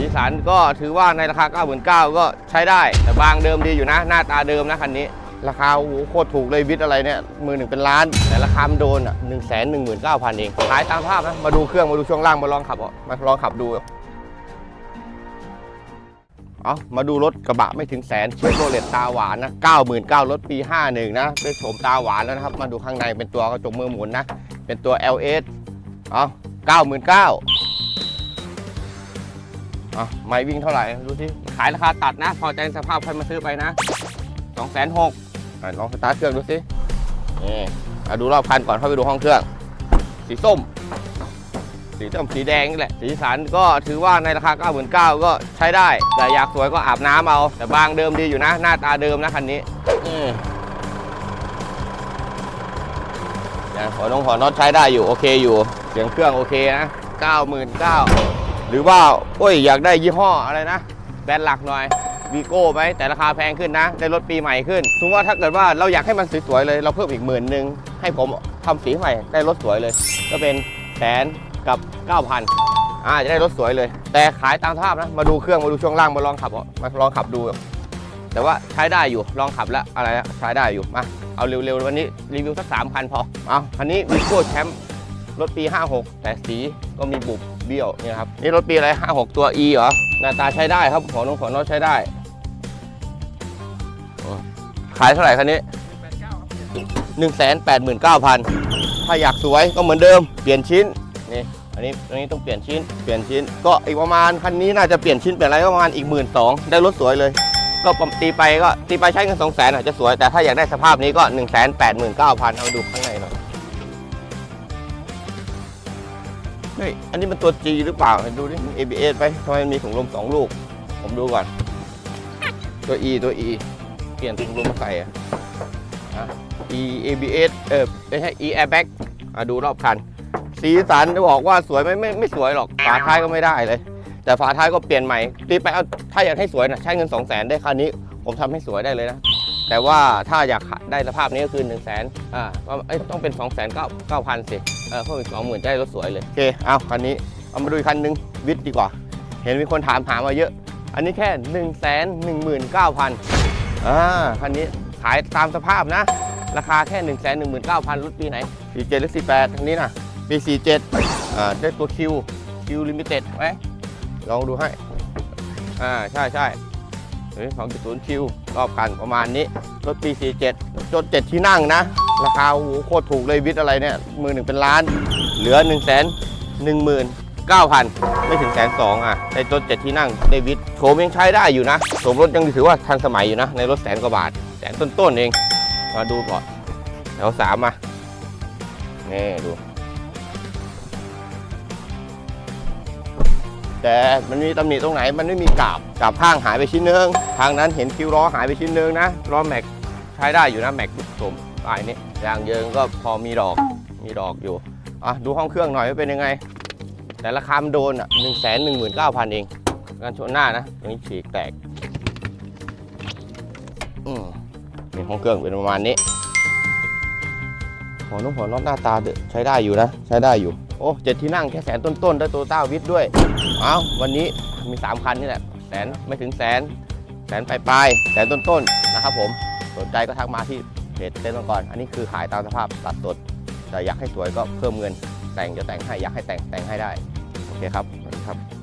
สีสันก็ถือว่าในราคา 99,000 ก็ใช้ได้ แต่บางเดิมดีอยู่นะ หน้าตาเดิมนะคันนี้ ราคาโอ้โหโคตรถูกเลยวิทอะไรเนี่ยมือหนึ่งเป็นล้าน แต่ราคามันโดนอะหนึ่งแสนหนึ่งหมื่นเก้าพันเองขายตามภาพนะมาดูเครื่องมาดูช่วงล่างมาลองขับอะมาลองขับดูเอามาดูรถกระบะไม่ถึงแสนเชฟโรเลตตาหวานนะ99,000รถปี 51 นะ เป็นโฉมตาหวานแล้วนะครับ มาดูข้างในเป็นตัวกระจกมือหมุนนะ เป็นตัว LS เอา99,000 อะไม่วิ่งเท่าไหร่ ดูสิขายราคาตัดนะ พอใจสภาพใครมาซื้อไปนะ2 6 0 0 0อะลองสตาร์ทเครื่องดูสินี่อะดูรอบคันก่อนเข้าไปดูห้องเครื่อง สีส้ม สีส้มสีแดงนี่แหละ สีสันก็ถือว่าในราคา 9 9 0 0ก็ใช้ได้ แต่อยากสวยก็อาบน้ำเอา แต่บางเดิมดีอยู่นะ หน้าตาเดิมนะคันนี้อืมอย่างหัวนงหัวน็อตใช้ได้อยู่ โอเคอยู่ เสียงเครื่องโอเคนะ 99,000 หรือว่าโอ้ยอยากได้ยี่ห้ออะไรนะแบรนด์หลักหน่อยวีโก้ไหมแต่ราคาแพงขึ้นนะ ได้รถปีใหม่ขึ้นสมมติว่าถ้าเกิดว่าเราอยากให้มันสวยๆเลย เราเพิ่มอีกหมื่นหนึ่งให้ผมทำสีใหม่ได้รถสวยเลย ก็เป็นแสนกับ 9,000อ่าจะได้รถสวยเลย แต่ขายตามสภาพนะ มาดูเครื่องมาดูช่วงล่างมาลองขับมาลองขับดู แต่ว่าใช้ได้อยู่ลองขับแล้วอะไรใช้ได้อยู่มาเอาเร็วๆวันนี้รีวิวสักสามคันพอเอาคันนี้วีโก้แชมป์รถปี 56 แต่สีก็มีบุบ เบี้ยวเนี่ยครับนี่รถปีอะไร56 ตัว E เหรอหน้าตาใช้ได้ครับหัวนงหัวนอตใช้ได้ขายเท่าไหร่คันนี้189,000ถ้าอยากสวยก็เหมือนเดิม เปลี่ยนชิ้นนี่อันนี้อันนี้ต้องเปลี่ยนชิ้น เปลี่ยนชิ้น ก็อีกประมาณคันนี้น่าจะเปลี่ยนชิ้นเปลี่ยนอะไรก็ประมาณอีกหมื่นสองได้รถสวยเลย ก็ตีไปก็ตีไปใช้เงินสองแสนอาจจะสวยแต่ถ้าอยากได้สภาพนี้ก็1 8 9 0 0 0เอาดูข้างในหน่อย เฮ้ย อันนี้มันตัว G หรือเปล่า ดูดิมัน ABS ไปทำไมมันมีถุงลมสองลูก ผมดูก่อน ตัว E ตัว E เปลี่ยนถุงลมมาใส่อะอะ E ABS เออไม่ใช่ E airbag อะดูรอบคัน สีสันจะบอกว่าสวยไหมไม่ไม่สวยหรอก ฝาท้ายก็ไม่ได้เลย แต่ฝาท้ายก็เปลี่ยนใหม่ตีไปเอาถ้าอยากให้สวยนะใช้เงิน 2 0 0 0 0นได้คันนี้ ผมทำให้สวยได้เลยนะ แต่ว่าถ้าอยากได้สภาพนี้ก็คือ1 0 0 0 0แสนอ่าก็เอ้ยต้องเป็น2 9 9 0 0 0สิเออเพิ่มอีก20,000จะได้รถสวยเลยโอเคเอาคันนี้เอามาดูอีกคันหนึงวิทย์ดีกว่า เห็นมีคนถามหามาเยอะ อันนี้แค่1 1 9 0 0 0อ่าคันนี้ขายตามสภาพนะ ราคาแค่1 1 9 0 0 0รถปีไหน47หรือ48ทางนี้นะปี47อ่าได้ตัวคิวคิวลิมิเต็ดไหมลองดูให้อ่าใช่ใช่ เฮ้ย2.0คิวรอบคันประมาณนี้ รถปี 47จด7ที่นั่งนะ ราคาโอ้โหโคตรถูกเลยวิทย์อะไรเนี่ย มือหนึ่งเป็นล้าน เหลือ1 1 1 9,000 ไม่ถึงแสนสองอะในรถเจ็ดที่นั่งเดวิดโฉมยังใช้ได้อยู่นะโฉมรถยังถือว่าทันสมัยอยู่นะ ในรถแสนกว่าบาท แสนต้นๆเอง มาดูก่อนแถวสามมานี่ดู แต่มันมีตำหนิตรงไหนมันไม่มีกาบกาบข้างหายไปชิ้นนึงทางนั้นเห็นคิวล้อหายไปชิ้นนึงนะล้อแม็กใช้ได้อยู่นะแม็กกสมปลายนี้ยางเยิงก็พอมีดอกมีดอกอยู่อะดูห้องเครื่องหน่อยว่าเป็นยังไง แต่ราคามันโดนอะหนึ่งแสนหนึ่งหมื่นเก้าพันเองกันชนหน้านะตรงนี้ฉีกแตกอืมนี่ห้องเครื่องเป็นประมาณนี้หัวนุ่มหัวน็อตหน้าตาใช้ได้อยู่นะ ใช้ได้อยู่ โอ้เจ็ดที่นั่งแค่แสนต้นๆได้โตต้าวิทด้วย เอาวันนี้มี 3 คันนี่แหละแสนไม่ถึงแสน แสนปลายๆแสนต้นๆนะครับผมสนใจก็ทักมาที่เพจเต้นมังกรอันนี้คือขายตามสภาพตัดสดแต่อยากให้สวยก็เพิ่มเงิน แต่งจะแต่งให้อยากให้แต่งแต่งให้ได้ โอเคครับสวัสดีครับ